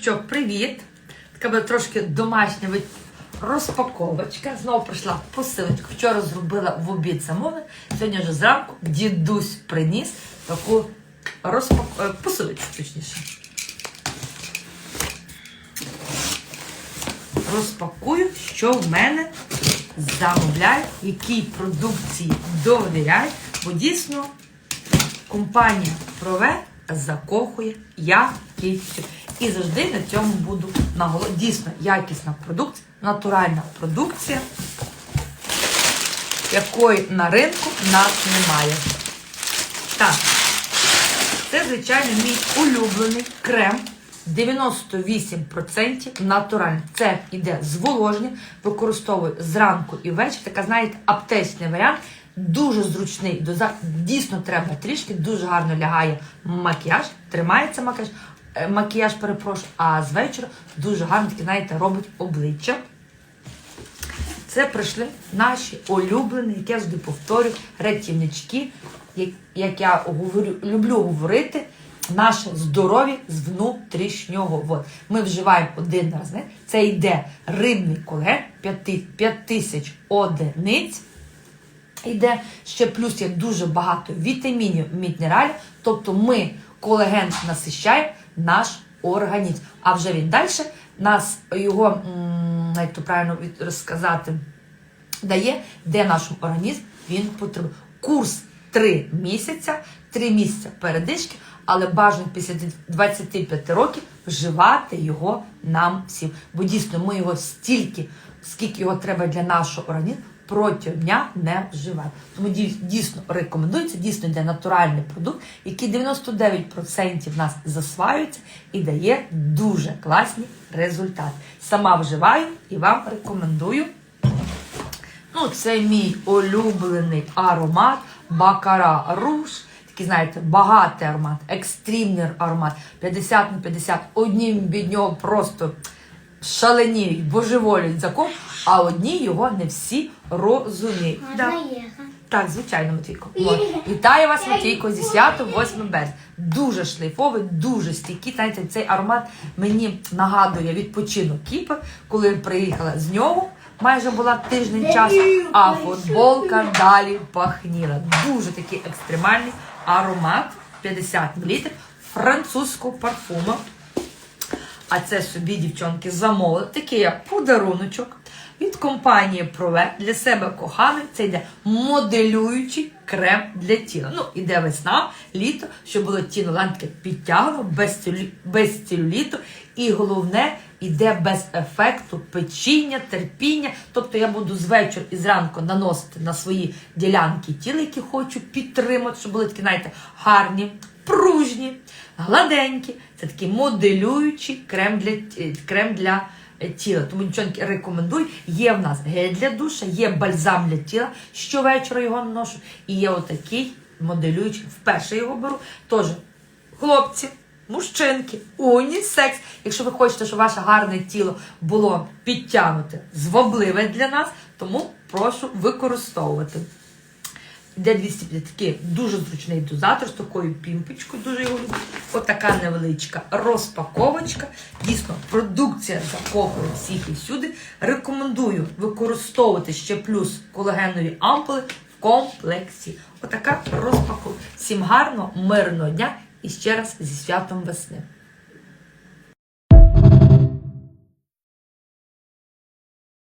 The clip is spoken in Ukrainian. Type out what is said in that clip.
що, привіт! Така буде трошки домашня розпаковочка. Знову прийшла посилочка. Вчора зробила в обід замовлення. Сьогодні вже зранку дідусь приніс таку розпак... е, посилочку, точніше. Розпакую, що в мене замовляють, якій продукції довіряють, бо дійсно компанія Прове закохує я якістю. І завжди на цьому буду наголошувати. Дійсно якісна продукція, натуральна продукція, якої на ринку нас немає. Так, це, звичайно, мій улюблений крем. 98% натуральний. Це іде зволоження, використовую зранку і ввечері. Така, знаєте, аптечний варіант. Дуже зручний. Дійсно треба трішки, дуже гарно лягає макіяж, тримається макіяж, макіяж, перепрошую, а з вечора дуже гарно таки, знаєте, робить обличчя. Це прийшли наші улюблені, як я завжди повторюю, рятівнички, як, я говорю, люблю говорити, наше здоров'я з внутрішнього. От. Ми вживаємо один раз. Не? Це йде рибний колен 5 тисяч одиниць. Йде ще плюс є дуже багато вітамінів, мінералів. Тобто ми колаген насищаємо наш організм. А вже він далі нас його, як то правильно розказати, дає, де наш організм він потребує. Курс 3 місяця, 3 місяця передишки, але бажано після 25 років вживати його нам всім. Бо дійсно ми його стільки, скільки його треба для нашого організму, протягом дня не вживаємо. Тому дійсно рекомендується, дійсно йде натуральний продукт, який 99% в нас засваюється і дає дуже класні результати. Сама вживаю і вам рекомендую. Ну, це мій улюблений аромат Бакара Руш. Такий, знаєте, багатий аромат, екстремний аромат. 50 на 50. Одні від нього просто шаленіють, божеволюють закон, а одні його не всі розуміють. Да. Так, звичайно, Матвійко. Вітаю вас, Матвійко, зі святом 8 березня. Дуже шлейфовий, дуже стійкий. Знаєте, цей аромат мені нагадує відпочинок Кіпр, коли я приїхала з нього. Майже була тиждень часу, а футболка далі пахніла. Дуже такий екстремальний аромат 50 мл французького парфуму. А це собі, дівчонки, замовили. Такий як подаруночок від компанії Прове для себе коханий. Це йде моделюючий крем для тіла. Ну, іде весна, літо, щоб було тіло ланки підтягнуто, без, без целюліту. І головне, іде без ефекту печіння, терпіння. Тобто я буду з вечора і зранку наносити на свої ділянки тіла, які хочу підтримати, щоб були такі, знаєте, гарні, пружні, гладенькі. Це такий моделюючий крем для, крем для тіла. Тому дівчонки рекомендую. Є в нас гель для душа, є бальзам для тіла. Щовечора його наношу. І є отакий моделюючий. Вперше його беру. Тож, хлопці. Мужчинки, унісекс. Якщо ви хочете, щоб ваше гарне тіло було підтягнуте, звабливе для нас, тому прошу використовувати. Йде 250 такий дуже зручний дозатор з такою пімпочкою, дуже його люблю. Отака невеличка розпаковочка. Дійсно, продукція закохує всіх і всюди. Рекомендую використовувати ще плюс колагенові ампули в комплексі. Отака розпаковка. Всім гарного, мирного дня і ще раз зі святом весни.